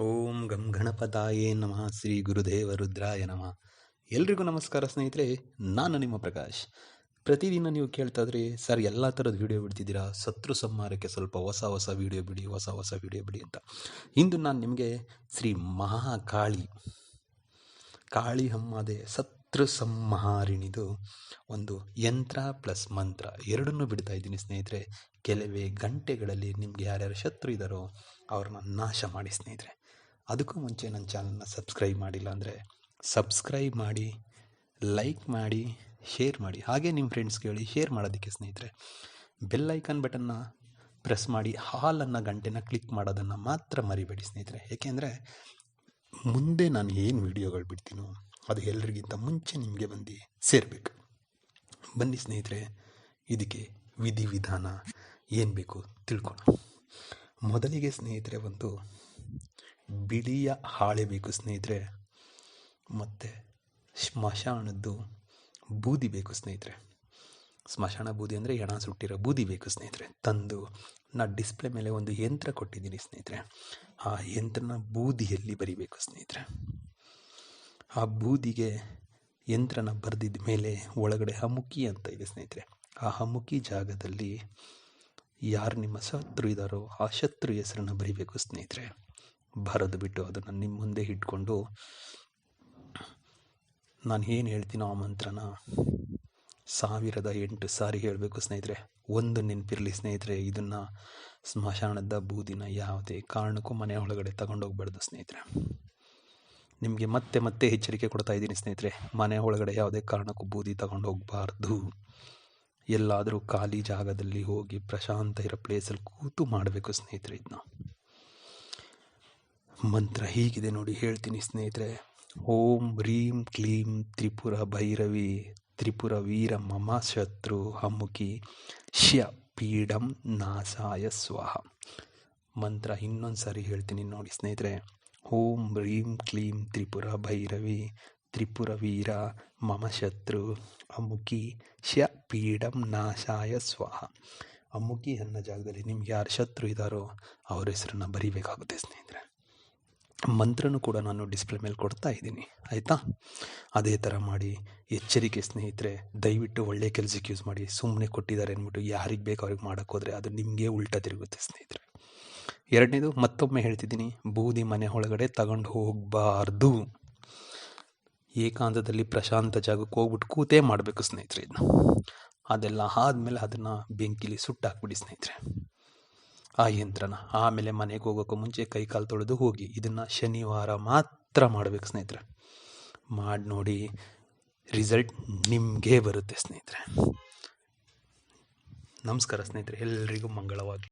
ಓಂ ಗಂ ಗಣಪತಾಯೇ ನಮಃ ಶ್ರೀ ಗುರುದೇವ ರುದ್ರಾಯ ನಮಃ. ಎಲ್ರಿಗೂ ನಮಸ್ಕಾರ ಸ್ನೇಹಿತರೆ, ನಾನು ನಿಮ್ಮ ಪ್ರಕಾಶ್. ಪ್ರತಿದಿನ ನೀವು ಕೇಳ್ತಾ ಇದ್ರಿ, ಸರ್, ಎಲ್ಲ ಥರದ ವಿಡಿಯೋ ಬಿಡ್ತಿದ್ದೀರಾ? ಶತ್ರು ಸಂಹಾರಕ್ಕೆ ಸ್ವಲ್ಪ ಹೊಸ ಹೊಸ ವಿಡಿಯೋ ಬಿಡಿ, ಹೊಸ ಹೊಸ ವಿಡಿಯೋ ಬಿಡಿ ಅಂತ. ಇಂದು ನಾನು ನಿಮಗೆ ಶ್ರೀ ಮಹಾಕಾಳಿ, ಕಾಳಿ ಹಮ್ಮಾದೆ ಶತ್ರು ಸಂಹಾರಿಣಿದು ಒಂದು ಯಂತ್ರ ಪ್ಲಸ್ ಮಂತ್ರ ಎರಡನ್ನೂ ಬಿಡ್ತಾ ಇದ್ದೀನಿ ಸ್ನೇಹಿತರೆ. ಕೆಲವೇ ಗಂಟೆಗಳಲ್ಲಿ ನಿಮ್ಗೆ ಯಾರ್ಯಾರು ಶತ್ರು ಇದ್ದಾರೋ ಅವ್ರನ್ನ ನಾಶ ಮಾಡಿ ಸ್ನೇಹಿತರೆ. ಅದಕ್ಕೂ ಮುಂಚೆ ನನ್ನ ಚಾನಲ್ನ ಸಬ್ಸ್ಕ್ರೈಬ್ ಮಾಡಿಲ್ಲ ಅಂದರೆ ಸಬ್ಸ್ಕ್ರೈಬ್ ಮಾಡಿ, ಲೈಕ್ ಮಾಡಿ, ಶೇರ್ ಮಾಡಿ. ಹಾಗೆ ನಿಮ್ಮ ಫ್ರೆಂಡ್ಸ್ಗೆ ಹೇಳಿ ಶೇರ್ ಮಾಡೋದಕ್ಕೆ ಸ್ನೇಹಿತರೆ ಬೆಲ್ ಐಕಾನ್ ಬಟನ್ನ ಪ್ರೆಸ್ ಮಾಡಿ ಹಾಲನ್ನು ಗಂಟೆನ ಕ್ಲಿಕ್ ಮಾಡೋದನ್ನು ಮಾತ್ರ ಮರಿಬೇಡಿ ಸ್ನೇಹಿತರೆ. ಏಕೆಂದರೆ ಮುಂದೆ ನಾನು ಏನು ವಿಡಿಯೋಗಳು ಬಿಡ್ತೀನೋ ಅದು ಎಲ್ಲರಿಗಿಂತ ಮುಂಚೆ ನಿಮಗೆ ಬಂದು ಸೇರಬೇಕು. ಬನ್ನಿ ಸ್ನೇಹಿತರೆ, ಇದಕ್ಕೆ ವಿಧಿವಿಧಾನ ಏನು ಬೇಕು ತಿಳ್ಕೊಳ್ಳೋಣ ಮೊದಲಿಗೆ ಸ್ನೇಹಿತರೆ ಒಂದು ಬಿಳಿಯ ಹಾಳೆ ಬೇಕು ಸ್ನೇಹಿತರೆ. ಮತ್ತು ಸ್ಮಶಾನದ್ದು ಬೂದಿ ಬೇಕು ಸ್ನೇಹಿತರೆ. ಸ್ಮಶಾನ ಬೂದಿ ಅಂದರೆ ಎಣ ಸುಟ್ಟಿರೋ ಬೂದಿ ಬೇಕು ಸ್ನೇಹಿತರೆ. ತಂದು ನಾ ಡಿಸ್ಪ್ಲೇ ಮೇಲೆ ಒಂದು ಯಂತ್ರ ಕೊಟ್ಟಿದ್ದೀನಿ ಸ್ನೇಹಿತರೆ. ಆ ಯಂತ್ರನ ಬೂದಿಯಲ್ಲಿ ಬರಿಬೇಕು ಸ್ನೇಹಿತರೆ. ಆ ಬೂದಿಗೆ ಯಂತ್ರನ ಬರೆದಿದ್ದ ಮೇಲೆ ಒಳಗಡೆ ಹಮುಕಿ ಅಂತ ಇದೆ ಸ್ನೇಹಿತರೆ. ಆ ಹಮುಕಿ ಜಾಗದಲ್ಲಿ ಯಾರು ನಿಮ್ಮ ಶತ್ರು ಇದ್ದಾರೋ ಆ ಶತ್ರು ಹೆಸರನ್ನು ಬರಿಬೇಕು ಸ್ನೇಹಿತರೆ. ಬರೆದು ಬಿಟ್ಟು ಅದನ್ನು ನಿಮ್ಮ ಮುಂದೆ ಇಟ್ಕೊಂಡು ನಾನು ಏನು ಹೇಳ್ತೀನೋ ಆ ಮಂತ್ರನ ಸಾವಿರದ ಎಂಟು ಸಾರಿ ಹೇಳಬೇಕು ಸ್ನೇಹಿತರೆ. ಒಂದು ನೆನಪಿರಲಿ ಸ್ನೇಹಿತರೆ, ಇದನ್ನು ಸ್ಮಶಾನದ ಬೂದಿನ ಯಾವುದೇ ಕಾರಣಕ್ಕೂ ಮನೆ ಒಳಗಡೆ ತಗೊಂಡೋಗ್ಬಾರ್ದು ಸ್ನೇಹಿತರೆ. ನಿಮಗೆ ಮತ್ತೆ ಮತ್ತೆ ಎಚ್ಚರಿಕೆ ಕೊಡ್ತಾ ಇದ್ದೀನಿ ಸ್ನೇಹಿತರೆ. ಮನೆ ಒಳಗಡೆ ಯಾವುದೇ ಕಾರಣಕ್ಕೂ ಬೂದಿ ತಗೊಂಡು ಹೋಗಬಾರ್ದು ಎಲ್ಲಾದರೂ ಖಾಲಿ ಜಾಗದಲ್ಲಿ ಹೋಗಿ ಪ್ರಶಾಂತ ಇರೋ ಪ್ಲೇಸಲ್ಲಿ ಕೂತು ಮಾಡಬೇಕು ಸ್ನೇಹಿತರೆ ಇದನ್ನ ಮಂತ್ರ ಹೀಗಿದೆ ನೋಡಿ ಹೇಳ್ತೀನಿ ಸ್ನೇಹಿತರೆ. ಓಂ ರೀಂ ಕ್ಲೀಂ ತ್ರಿಪುರ ಭೈರವಿ ತ್ರಿಪುರ ವೀರ ಮಮ ಶತ್ರು ಹಮ್ಮುಖಿ ಶ್ಯ ಪೀಡಂ ನಾಸಾಯ ಸ್ವಾಹ. ಮಂತ್ರ ಇನ್ನೊಂದು ಸಾರಿ ಹೇಳ್ತೀನಿ ನೋಡಿ ಸ್ನೇಹಿತರೆ. ಓಂ ರೀಂ ಕ್ಲೀಂ ತ್ರಿಪುರ ಭೈರವಿ ತ್ರಿಪುರ ವೀರ ಮಮ ಶತ್ರು ಅಮುಖಿ ಶ್ಯ ಪೀಡಂ ನಾಶಾಯ ಸ್ವಾಹ. ಅಮುಖಿ ಅನ್ನೋ ಜಾಗದಲ್ಲಿ ನಿಮ್ಗೆ ಯಾರು ಶತ್ರು ಇದ್ದಾರೋ ಅವ್ರ ಹೆಸರನ್ನ ಬರಿಬೇಕಾಗುತ್ತೆ ಸ್ನೇಹಿತರೆ. ಮಂತ್ರನೂ ಕೂಡ ನಾನು ಡಿಸ್ಪ್ಲೇ ಮೇಲೆ ಕೊಡ್ತಾ ಇದ್ದೀನಿ. ಆಯಿತಾ? ಅದೇ ಥರ ಮಾಡಿ, ಎಚ್ಚರಿಕೆ ಸ್ನೇಹಿತರೆ, ದಯವಿಟ್ಟು ಒಳ್ಳೆಯ ಕೆಲಸಕ್ಕೆ ಯೂಸ್ ಮಾಡಿ ಸುಮ್ಮನೆ ಕೊಟ್ಟಿದ್ದಾರೆ ಅಂದ್ಬಿಟ್ಟು ಯಾರಿಗೆ ಬೇಕು ಅವ್ರಿಗೆ ಮಾಡೋಕ್ಕೋದ್ರೆ ಅದು ನಿಮಗೆ ಉಲ್ಟಾ ತಿರುಗುತ್ತೆ ಸ್ನೇಹಿತರೆ. ಎರಡನೇದು, ಮತ್ತೊಮ್ಮೆ ಹೇಳ್ತಿದ್ದೀನಿ, ಬೂದಿ ಮನೆ ಒಳಗಡೆ ತಗೊಂಡು ಹೋಗಬಾರ್ದು. ಏಕಾಂತದಲ್ಲಿ ಪ್ರಶಾಂತ ಜಾಗಕ್ಕೆ ಹೋಗ್ಬಿಟ್ಟು ಕೂತೇ ಮಾಡಬೇಕು ಸ್ನೇಹಿತರೆ ಇದನ್ನ ಅದೆಲ್ಲ ಆದಮೇಲೆ ಅದನ್ನು ಬೆಂಕಿಲಿ ಸುಟ್ಟಾಕ್ಬಿಡಿ ಸ್ನೇಹಿತರೆ. ಆ ಯಂತ್ರನ, ಆಮೇಲೆ ಮನೆಗೆ ಹೋಗೋಕ್ಕೂ ಮುಂಚೆ ಕೈ ಕಾಲು ತೊಳೆದು ಹೋಗಿ. ಇದನ್ನು ಶನಿವಾರ ಮಾತ್ರ ಮಾಡಬೇಕು ಸ್ನೇಹಿತರೆ. ಮಾಡಿ ನೋಡಿ ರಿಸಲ್ಟ್ ನಿಮಗೆ ಬರುತ್ತೆ ಸ್ನೇಹಿತರೆ. ನಮಸ್ಕಾರ ಸ್ನೇಹಿತರೆ. ಎಲ್ಲರಿಗೂ ಮಂಗಳವಾಗಲಿ.